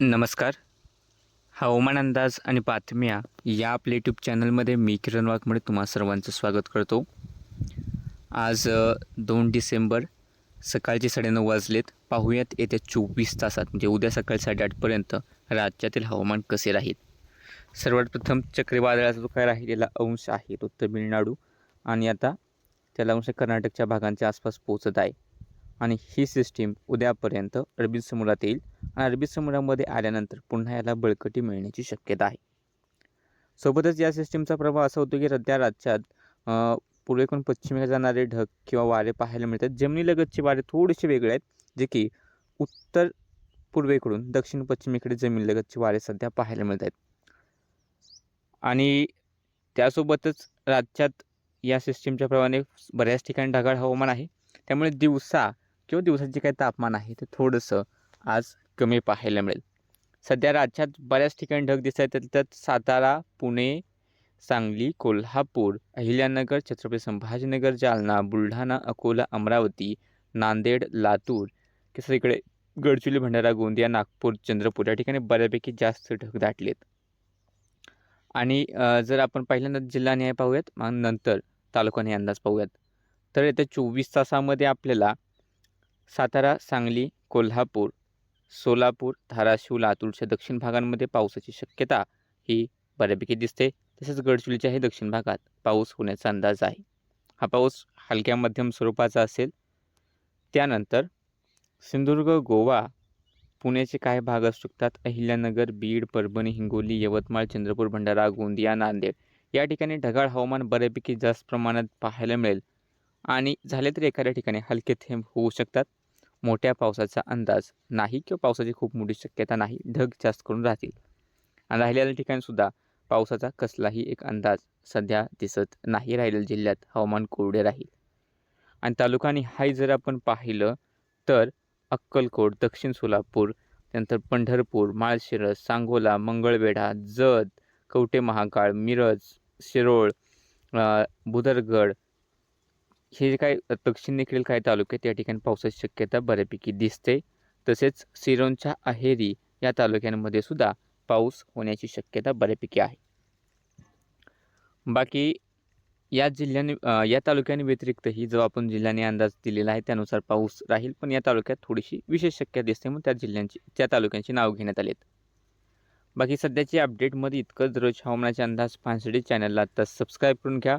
नमस्कार. हवामान अंदाज आणि बातम्या या आपल्या यूट्यूब चॅनलमध्ये मी किरण वाघमोडे तुम्हा सर्वांचं स्वागत करतो. आज दोन डिसेंबर सकाळचे साडेनऊ वाजलेत. पाहूयात येत्या चोवीस तासात म्हणजे उद्या सकाळी साडेआठपर्यंत राज्यातील हवामान कसे राहील? सर्वात प्रथम चक्रीवादळाचा जो काय राहिलेला अंश आहे तो तमिळनाडू आणि आता त्याला अंश कर्नाटकच्या भागांच्या आसपास पोचत आहे. आणि ही सिस्टीम उद्यापर्यंत अरबी समुद्रात येईल. अरबी समुद्रामध्ये आल्यानंतर पुन्हा याला बळकटी मिळण्याची शक्यता आहे. सोबतच या सिस्टीमचा प्रभाव असा होतो की सध्या राज्यात पूर्वेकडून पश्चिमेकडे जाणारे ढग किंवा वारे पाहायला मिळतात. जमिनीलगतचे वारे थोडेसे वेगळे आहेत जे की उत्तर पूर्वेकडून दक्षिण पश्चिमेकडे जमिनीलगतचे वारे सध्या पाहायला मिळत आहेत. आणि त्यासोबतच राज्यात या सिस्टीमच्या प्रमाणे बऱ्याच ठिकाणी ढगाळ हवामान आहे. त्यामुळे दिवसा किंवा दिवसाचे जे काही तापमान आहे ते थोडंसं आज कमी पाहायला मिळेल. सध्या राज्यात बऱ्याच ठिकाणी ढग दिसत आहेत. त्यात सातारा पुणे सांगली कोल्हापूर अहिल्यानगर छत्रपती संभाजीनगर जालना बुलढाणा अकोला अमरावती नांदेड लातूर तसंच इकडे गडचिरोली भंडारा गोंदिया नागपूर चंद्रपूर या ठिकाणी बऱ्यापैकी जास्त ढग दाटलेत. आणि जर आपण पहिल्यांदा जिल्हा न्याय पाहूयात मग नंतर तालुका अंदाज पाहूयात. तर येत्या चोवीस तासामध्ये आपल्याला सातारा सांगली कोल्हापूर सोलापूर धाराशिव लातूरच्या दक्षिण भागांमध्ये पावसाची शक्यता ही बऱ्यापैकी दिसते. तसेच गडचिरोलीच्याही दक्षिण भागात पाऊस होण्याचा अंदाज आहे. हा पाऊस हलक्या मध्यम स्वरूपाचा असेल. त्यानंतर सिंधुदुर्ग गोवा पुण्याचे काही भाग असू शकतात. अहिल्यानगर बीड परभणी हिंगोली यवतमाळ चंद्रपूर भंडारा गोंदिया नांदेड या ठिकाणी ढगाळ हवामान बऱ्यापैकी जास्त प्रमाणात पाहायला मिळेल. आणि झाले तर एखाद्या ठिकाणी हलके थेंब होऊ शकतात. मोठ्या पावसाचा अंदाज नाही किंवा पावसाची खूप मोठी शक्यता नाही ढग जास्त करून राहतील. आणि राहिलेल्या ठिकाणीसुद्धा पावसाचा कसलाही एक अंदाज सध्या दिसत नाही. राहिलेल्या जिल्ह्यात हवामान कोरडे राहील. आणि तालुका हाय जर आपण पाहिलं तर अक्कलकोट दक्षिण सोलापूर त्यानंतर पंढरपूर माळशिरस सांगोला मंगळवेढा जत कवटे महाकाळ मिरज शिरोळ भुदरगड बुदरगड हे जे काही दक्षिणेकडील काही तालुके त्या या ठिकाणी पावसाची शक्यता बऱ्यापैकी दिसते. तसेच सिरोंच्या अहेरी या तालुक्यांमध्ये सुद्धा पाऊस होण्याची शक्यता बऱ्यापैकी आहे. बाकी या जिल्ह्याने या तालुक्यांनी व्यतिरिक्तही जो आपण जिल्ह्याने अंदाज दिलेला आहे त्यानुसार पाऊस राहील पण या तालुक्यात थोडीशी विशेष शक्यता दिसते म्हणून त्या जिल्ह्यांची त्या तालुक्यांची नाव घेण्यात आलेत. बाकी सध्याची अपडेटमध्ये इतकंच. रोज हवामानाचे अंदाज पानसडी चॅनलला आता सबस्क्राईब करून घ्या.